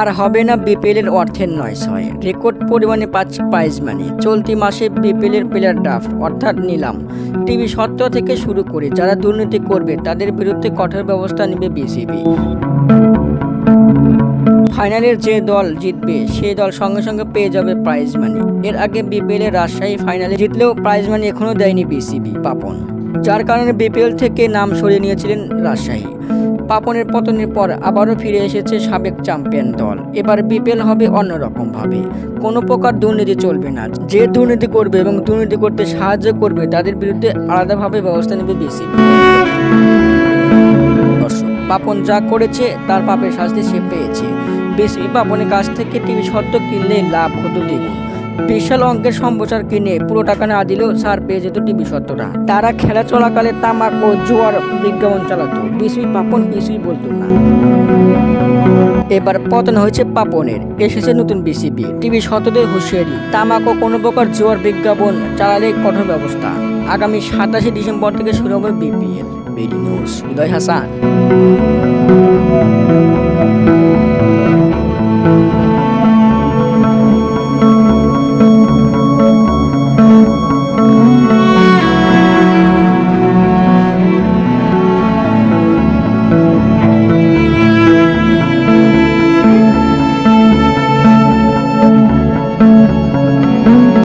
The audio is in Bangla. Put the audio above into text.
আর হবে না বিপিএল এর অর্থের নয় ছয়। রেকর্ড পরিমাণে পাচ্ছে প্রাইজ মানি চলতি মাসে বিপিএল এর প্লেয়ার ড্রাফট অর্থাৎ নিলাম। টিভি সত্ত্ব থেকে শুরু করে যারা দুর্নীতি করবে, তাদের বিরুদ্ধে কঠোর ব্যবস্থা নেবে বিসিবি ফাইনালের যে দল জিতবে, সেই দল সঙ্গে সঙ্গে পেয়ে যাবে প্রাইজ মানি এর আগে বিপিএল এর রাজশাহী ফাইনালে জিতলেও প্রাইজ মানি এখনও দেয়নি বিসিবি পাপন। যার কারণে বিপিএল থেকে নাম সরিয়ে নিয়েছিলেন রাজশাহী। পাপনের পতনের পর আবারও ফিরে এসেছে সাবেক চ্যাম্পিয়ন দল। এবার বিপিএল হবে অন্যরকম ভাবে কোনো প্রকার দুর্নীতি চলবে না। যে দুর্নীতি করবে এবং দুর্নীতি করতে সাহায্য করবে, তাদের বিরুদ্ধে আলাদাভাবে ব্যবস্থা নেবে দর্শক, পাপন যা করেছে, তার পাপের শাস্তি সে পেয়েছে। বিসিবি পাপনের কাছ থেকে টিভি সত্ত্ব কিনলে লাভ হতো দ্বিগুণ বিশাল অঙ্কের সম্প্রচার কিনে পুরো টাকা না দিলেও ছাড় পেয়ে যেত টিভি সত্ত্বরা তারা খেলা চলাকালে তামাক ও জোয়ার বিজ্ঞাপন চালাতো। বিসিবি পাপন কিছুই বলতো না। এবার পতন হয়েছে পাপনের। এসেছে নতুন বিসিবি। টিভি শতদের হুঁশিয়ারি। তামাক ও কোনো প্রকার জোয়ার বিজ্ঞাপন চালালে কঠোর ব্যবস্থা। আগামী সাতাশে ডিসেম্বর থেকে শুরু হবে BPL. BD news. Hridoy Hasan.